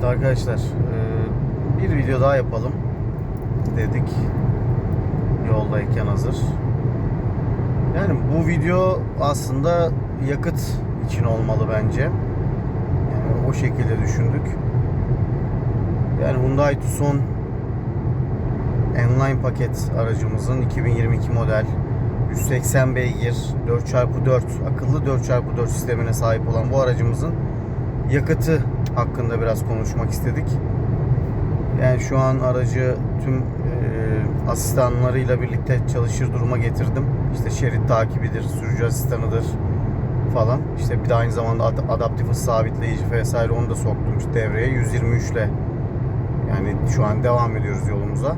Evet arkadaşlar eee, bir video daha yapalım dedik yoldayken hazır. Yani bu video aslında yakıt için olmalı bence. Yani o şekilde düşündük. Yani Hyundai Tucson Enline paket aracımızın 2022 model 180 beygir 4x4 akıllı 4x4 sistemine sahip olan bu aracımızın yakıtı hakkında biraz konuşmak istedik. Yani şu an aracı tüm e, asistanlarıyla birlikte çalışır duruma getirdim. İşte şerit takibidir, sürücü asistanıdır falan. İşte bir de aynı zamanda ad- adaptif hız sabitleyici vesaire onu da soktum işte devreye. 123 ile yani şu an devam ediyoruz yolumuza.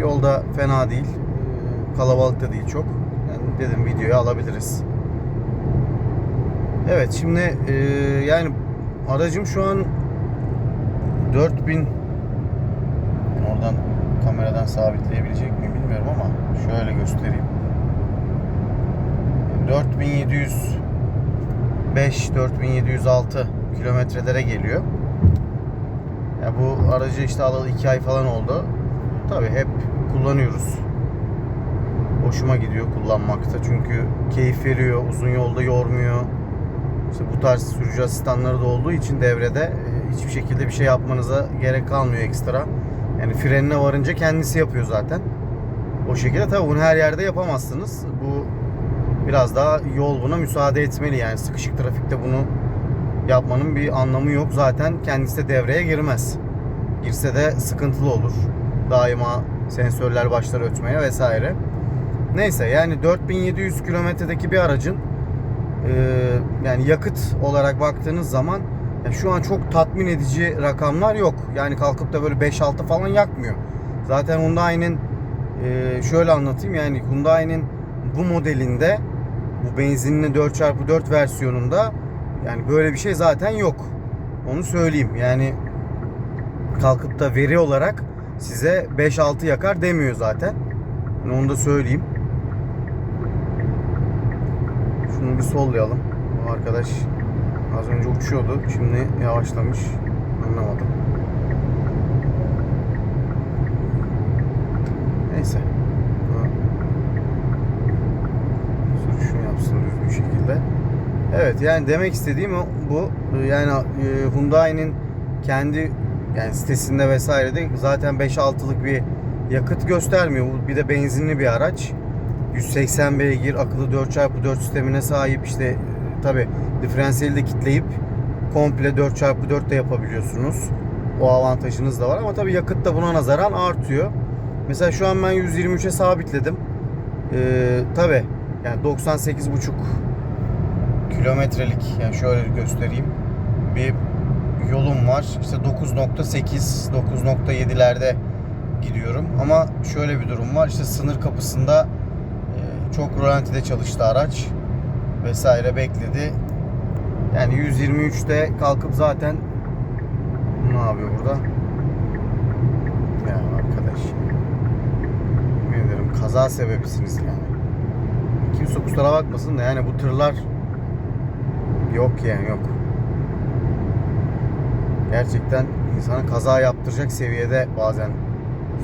Yolda fena değil. e, Kalabalık da değil çok. Yani dedim videoyu alabiliriz. Evet şimdi e, yani aracım şu an 4000 oradan kameradan sabitleyebilecek miyim bilmiyorum ama şöyle göstereyim. 4705 4706 kilometrelere geliyor. Ya bu aracı işte alalı 2 ay falan oldu. Tabii hep kullanıyoruz. Hoşuma gidiyor kullanmakta. Çünkü keyif veriyor, uzun yolda yormuyor. İşte bu tarz sürücü asistanları da olduğu için devrede e, hiçbir şekilde bir şey yapmanıza gerek kalmıyor ekstra. Yani frenine varınca kendisi yapıyor zaten. O şekilde tabii bunu her yerde yapamazsınız. Bu biraz daha yol buna müsaade etmeli yani sıkışık trafikte bunu yapmanın bir anlamı yok. Zaten kendisi de devreye girmez. Girse de sıkıntılı olur. Daima sensörler başlar ötmeye vesaire. Neyse yani 4700 kilometredeki bir aracın e, yani yakıt olarak baktığınız zaman şu an çok tatmin edici rakamlar yok. Yani kalkıp da böyle 5-6 falan yakmıyor. Zaten Hyundai'nin e, şöyle anlatayım yani Hyundai'nin bu modelinde bu benzinli 4x4 versiyonunda yani böyle bir şey zaten yok. Onu söyleyeyim. Yani kalkıp da veri olarak size 5-6 yakar demiyor zaten. Yani onu da söyleyeyim. Şunu bir sollayalım. Bu arkadaş az önce uçuyordu. Şimdi yavaşlamış. Anlamadım. Neyse. Sürüşünü yapsın düzgün şekilde. Evet yani demek istediğim bu. Yani e, Hyundai'nin kendi yani sitesinde vesaire de zaten 5-6'lık bir yakıt göstermiyor. Bu bir de benzinli bir araç. 180 beygir akıllı 4x4 sistemine sahip işte tabi diferansiyeli de kitleyip komple 4x4 de yapabiliyorsunuz. O avantajınız da var ama tabi yakıt da buna nazaran artıyor. Mesela şu an ben 123'e sabitledim. Ee, tabi yani 98,5 kilometrelik yani şöyle göstereyim. Bir yolum var. İşte 9.8 9.7'lerde gidiyorum. Ama şöyle bir durum var. İşte sınır kapısında çok rölantide çalıştı araç vesaire bekledi. Yani 123'te kalkıp zaten ne yapıyor burada? Ya arkadaş yemin kaza sebebisiniz yani. Kimse kusura bakmasın da yani bu tırlar yok yani yok. Gerçekten insana kaza yaptıracak seviyede bazen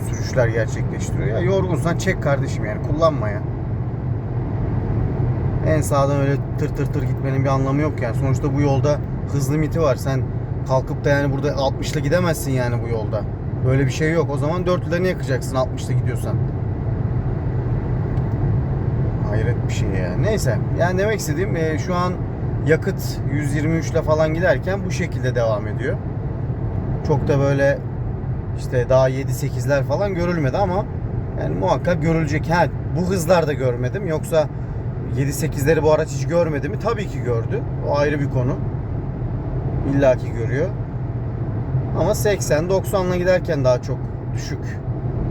sürüşler gerçekleştiriyor. Ya yorgunsan çek kardeşim yani kullanma ya. En sağdan öyle tır tır tır gitmenin bir anlamı yok yani. Sonuçta bu yolda hız limiti var. Sen kalkıp da yani burada 60 ile gidemezsin yani bu yolda. Böyle bir şey yok. O zaman 4'lerini yakacaksın 60 ile gidiyorsan. Hayret bir şey ya. Neyse. Yani demek istediğim e, şu an yakıt 123 ile falan giderken bu şekilde devam ediyor. Çok da böyle işte daha 7-8'ler falan görülmedi ama yani muhakkak görülecek. Ha, bu hızlarda görmedim. Yoksa 7-8'leri bu araç hiç görmedi mi? Tabii ki gördü. O ayrı bir konu. İlla ki görüyor. Ama 80-90'la giderken daha çok düşük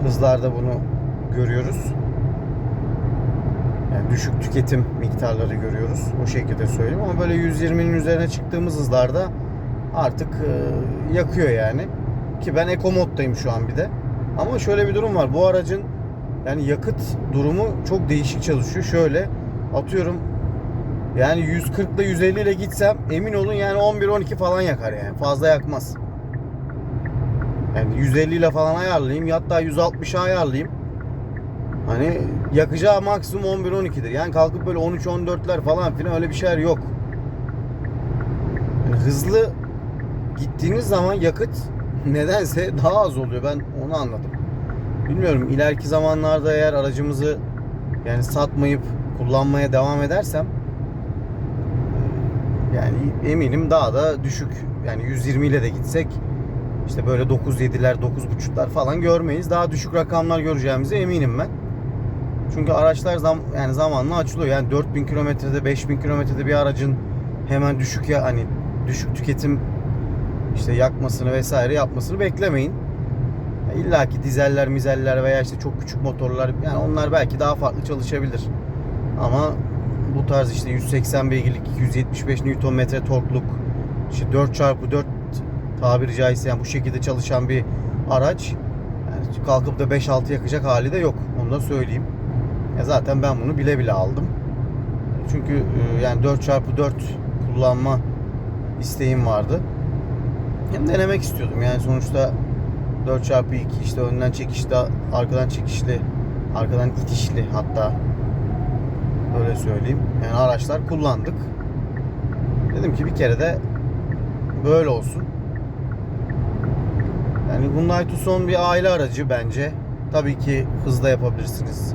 hızlarda bunu görüyoruz. Yani düşük tüketim miktarları görüyoruz. O şekilde söyleyeyim. Ama böyle 120'nin üzerine çıktığımız hızlarda artık e, yakıyor yani. Ki ben eco moddayım şu an bir de. Ama şöyle bir durum var. Bu aracın yani yakıt durumu çok değişik çalışıyor. Şöyle atıyorum yani 140 ile 150 ile gitsem emin olun yani 11-12 falan yakar yani. Fazla yakmaz. Yani 150 ile falan ayarlayayım. ya Hatta 160'a ayarlayayım. Hani yakacağı maksimum 11-12'dir. Yani kalkıp böyle 13-14'ler falan filan öyle bir şeyler yok. Yani hızlı gittiğiniz zaman yakıt nedense daha az oluyor. Ben onu anladım. Bilmiyorum ileriki zamanlarda eğer aracımızı yani satmayıp kullanmaya devam edersem yani eminim daha da düşük yani 120 ile de gitsek işte böyle 9.7'ler 9.5'lar falan görmeyiz. Daha düşük rakamlar göreceğimize eminim ben. Çünkü araçlar zam yani zamanla açılıyor. Yani 4000 kilometrede 5000 kilometrede bir aracın hemen düşük ya hani düşük tüketim işte yakmasını vesaire yapmasını beklemeyin. İlla ki dizeller, mizeller veya işte çok küçük motorlar yani onlar belki daha farklı çalışabilir. Ama bu tarz işte 180 beygirlik 275 Nm torkluk işte 4x4 tabiri caizse yani bu şekilde çalışan bir araç yani kalkıp da 5-6 yakacak hali de yok. Onu da söyleyeyim. Ya zaten ben bunu bile bile aldım. Çünkü e, yani 4x4 kullanma isteğim vardı. Hem denemek istiyordum. Yani sonuçta 4x2 işte önden çekişli, arkadan çekişli, arkadan itişli hatta öyle söyleyeyim. Yani araçlar kullandık. Dedim ki bir kere de böyle olsun. Yani Hyundai Tucson bir aile aracı bence. Tabii ki hızla yapabilirsiniz.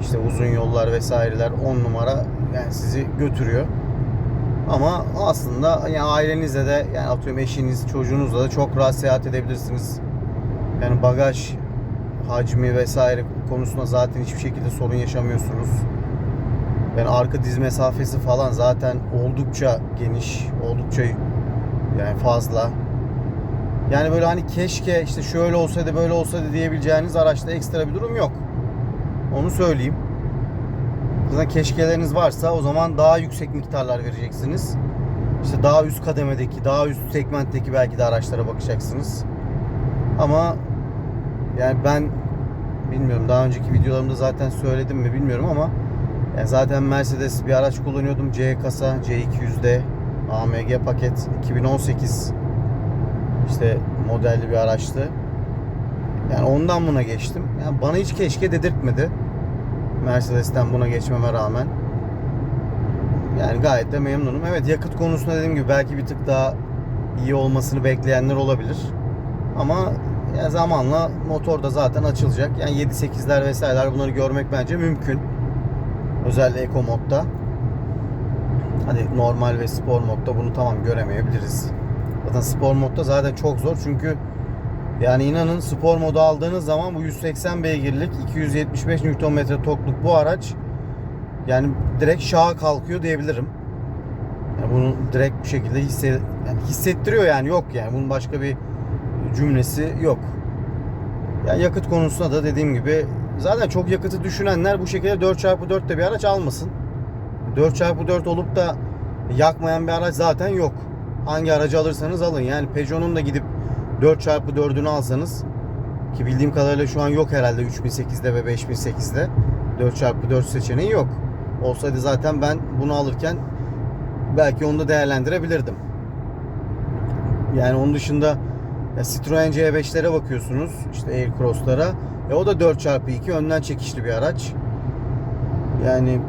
İşte uzun yollar vesaireler 10 numara yani sizi götürüyor. Ama aslında yani ailenizle de yani atıyorum eşiniz, çocuğunuzla da çok rahat seyahat edebilirsiniz. Yani bagaj hacmi vesaire konusunda zaten hiçbir şekilde sorun yaşamıyorsunuz. Yani arka diz mesafesi falan zaten oldukça geniş, oldukça yani fazla. Yani böyle hani keşke işte şöyle olsaydı böyle olsaydı diyebileceğiniz araçta ekstra bir durum yok. Onu söyleyeyim. Zaten keşkeleriniz varsa o zaman daha yüksek miktarlar vereceksiniz. İşte daha üst kademedeki, daha üst segmentteki belki de araçlara bakacaksınız. Ama yani ben bilmiyorum daha önceki videolarımda zaten söyledim mi bilmiyorum ama yani zaten Mercedes bir araç kullanıyordum. C kasa C200'de AMG paket 2018 işte modelli bir araçtı. Yani ondan buna geçtim. Yani bana hiç keşke dedirtmedi. Mercedes'ten buna geçmeme rağmen. Yani gayet de memnunum. Evet yakıt konusunda dediğim gibi belki bir tık daha iyi olmasını bekleyenler olabilir. Ama ya zamanla motor da zaten açılacak. Yani 7-8'ler vesaireler bunları görmek bence mümkün. Özellikle Eco modda. Hani normal ve spor modda bunu tamam göremeyebiliriz. Zaten spor modda zaten çok zor çünkü yani inanın spor modu aldığınız zaman bu 180 beygirlik 275 Nm torkluk bu araç yani direkt şaha kalkıyor diyebilirim. Yani bunu direkt bu şekilde hisse, yani hissettiriyor yani yok yani bunun başka bir cümlesi yok. Yani yakıt konusunda da dediğim gibi zaten çok yakıtı düşünenler bu şekilde 4x4 de bir araç almasın. 4x4 olup da yakmayan bir araç zaten yok. Hangi aracı alırsanız alın. Yani Peugeot'un da gidip 4x4'ünü alsanız ki bildiğim kadarıyla şu an yok herhalde 3008'de ve 5008'de 4x4 seçeneği yok. Olsaydı zaten ben bunu alırken belki onu da değerlendirebilirdim. Yani onun dışında ya Citroen C5'lere bakıyorsunuz. işte Aircross'lara. E o da 4x2 önden çekişli bir araç. Yani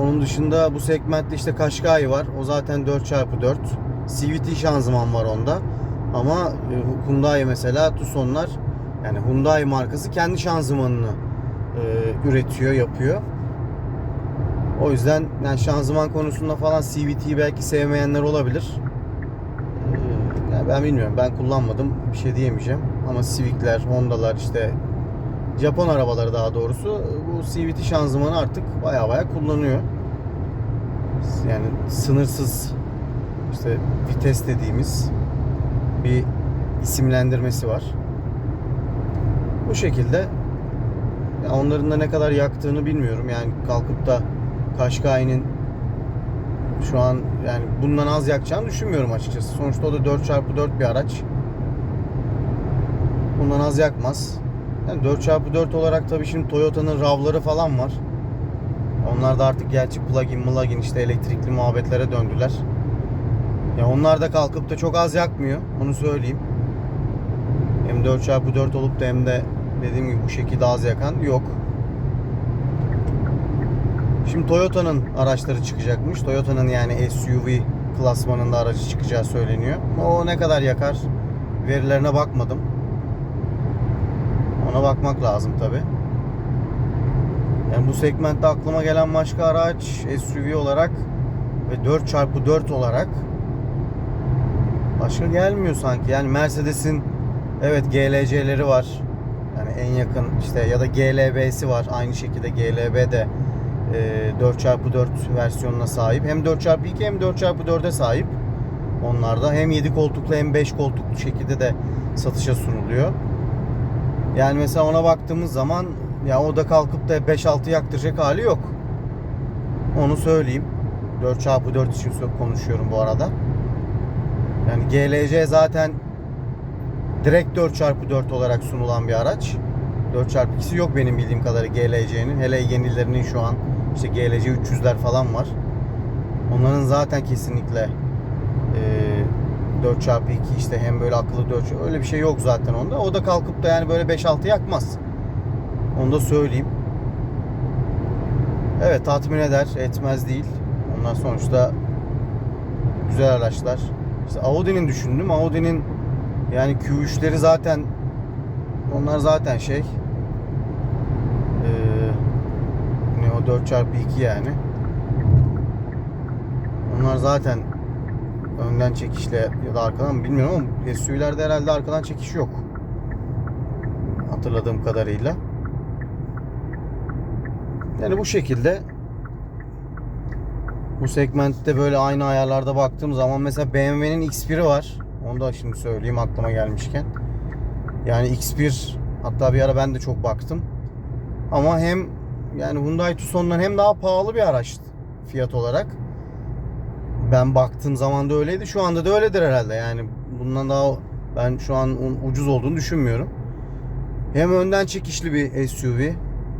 onun dışında bu segmentte işte Qashqai var. O zaten 4x4. CVT şanzıman var onda. Ama e, Hyundai mesela Tucson'lar yani Hyundai markası kendi şanzımanını e, üretiyor, yapıyor. O yüzden yani şanzıman konusunda falan CVT'yi belki sevmeyenler olabilir. E, yani ben bilmiyorum. Ben kullanmadım. Bir şey diyemeyeceğim. Ama Civic'ler, Honda'lar işte Japon arabaları daha doğrusu bu CVT şanzımanı artık baya baya kullanıyor. Yani sınırsız işte vites dediğimiz bir isimlendirmesi var. Bu şekilde onların da ne kadar yaktığını bilmiyorum. Yani kalkıp da Kaşkay'ın şu an yani bundan az yakacağını düşünmüyorum açıkçası. Sonuçta o da 4x4 bir araç. Bundan az yakmaz. Yani 4x4 olarak tabii şimdi Toyota'nın RAV'ları falan var. Onlar da artık gerçi plug-in plug-in işte elektrikli muhabbetlere döndüler. Ya onlar da kalkıp da çok az yakmıyor. Onu söyleyeyim. Hem 4x4 olup da hem de dediğim gibi bu şekilde az yakan yok. Şimdi Toyota'nın araçları çıkacakmış. Toyota'nın yani SUV klasmanında aracı çıkacağı söyleniyor. O ne kadar yakar verilerine bakmadım. Ona bakmak lazım tabi. Yani bu segmentte aklıma gelen başka araç SUV olarak ve 4x4 olarak başka gelmiyor sanki. Yani Mercedes'in evet GLC'leri var. Yani en yakın işte ya da GLB'si var. Aynı şekilde GLB de e, 4x4 versiyonuna sahip. Hem 4x2 hem 4x4'e sahip. Onlarda hem 7 koltuklu hem 5 koltuklu şekilde de satışa sunuluyor. Yani mesela ona baktığımız zaman ya o da kalkıp da 5-6 yaktıracak hali yok. Onu söyleyeyim. 4x4 için konuşuyorum bu arada. Yani GLC zaten direkt 4x4 olarak sunulan bir araç. 4x2'si yok benim bildiğim kadarıyla GLC'nin. Hele yenilerinin şu an işte GLC 300'ler falan var. Onların zaten kesinlikle 4x2 işte hem böyle akıllı 4 öyle bir şey yok zaten onda. O da kalkıp da yani böyle 5-6 yakmaz. Onu da söyleyeyim. Evet tatmin eder, etmez değil. Onlar sonuçta güzel araçlar. İşte Audi'nin düşündüm. Audi'nin yani Q3'leri zaten onlar zaten şey eee ne o 4x2 yani. Onlar zaten önden çekişle ya da arkadan bilmiyorum ama SUV'lerde herhalde arkadan çekiş yok. Hatırladığım kadarıyla. Yani bu şekilde bu segmentte böyle aynı ayarlarda baktığım zaman mesela BMW'nin X1'i var. Onu da şimdi söyleyeyim aklıma gelmişken. Yani X1 hatta bir ara ben de çok baktım. Ama hem yani Hyundai Tucson'dan hem daha pahalı bir araç fiyat olarak. Ben baktığım zaman da öyleydi. Şu anda da öyledir herhalde. Yani bundan daha ben şu an ucuz olduğunu düşünmüyorum. Hem önden çekişli bir SUV.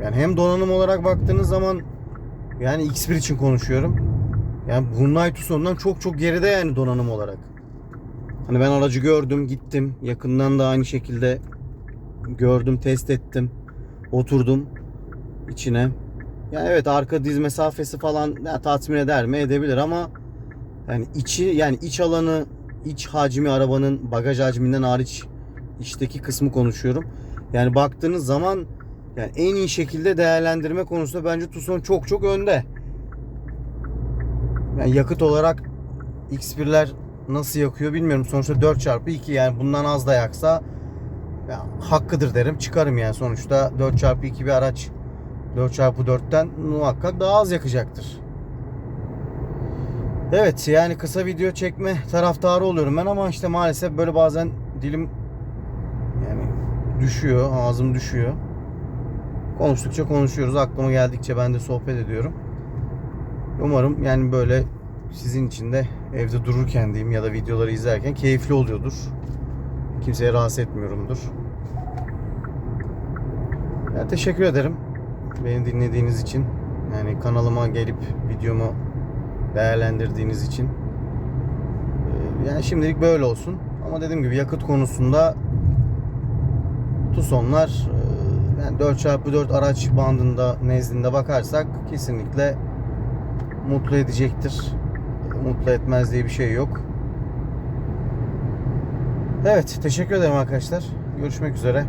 Yani hem donanım olarak baktığınız zaman yani X1 için konuşuyorum. Yani Hyundai Tucson'dan çok çok geride yani donanım olarak. Hani ben aracı gördüm, gittim. Yakından da aynı şekilde gördüm, test ettim. Oturdum içine. Yani evet arka diz mesafesi falan ya, tatmin eder mi? Edebilir ama yani içi yani iç alanı, iç hacmi arabanın bagaj hacminden hariç içteki kısmı konuşuyorum. Yani baktığınız zaman yani en iyi şekilde değerlendirme konusunda bence Tucson çok çok önde. Yani yakıt olarak X1'ler nasıl yakıyor bilmiyorum. Sonuçta 4x2 yani bundan az da yaksa ya, hakkıdır derim. Çıkarım yani sonuçta 4x2 bir araç 4x4'ten muhakkak daha az yakacaktır. Evet yani kısa video çekme taraftarı oluyorum ben ama işte maalesef böyle bazen dilim yani düşüyor, ağzım düşüyor. Konuştukça konuşuyoruz. Aklıma geldikçe ben de sohbet ediyorum. Umarım yani böyle sizin için de evde dururken diyeyim ya da videoları izlerken keyifli oluyordur. Kimseye rahatsız etmiyorumdur. Yani teşekkür ederim. Beni dinlediğiniz için. Yani kanalıma gelip videomu değerlendirdiğiniz için. Ee, Yani şimdilik böyle olsun. Ama dediğim gibi yakıt konusunda Tucson'lar e, yani 4x4 araç bandında nezdinde bakarsak kesinlikle mutlu edecektir. Mutlu etmez diye bir şey yok. Evet, teşekkür ederim arkadaşlar. Görüşmek üzere.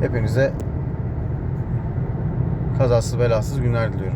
Hepinize kazasız belasız günler diliyorum.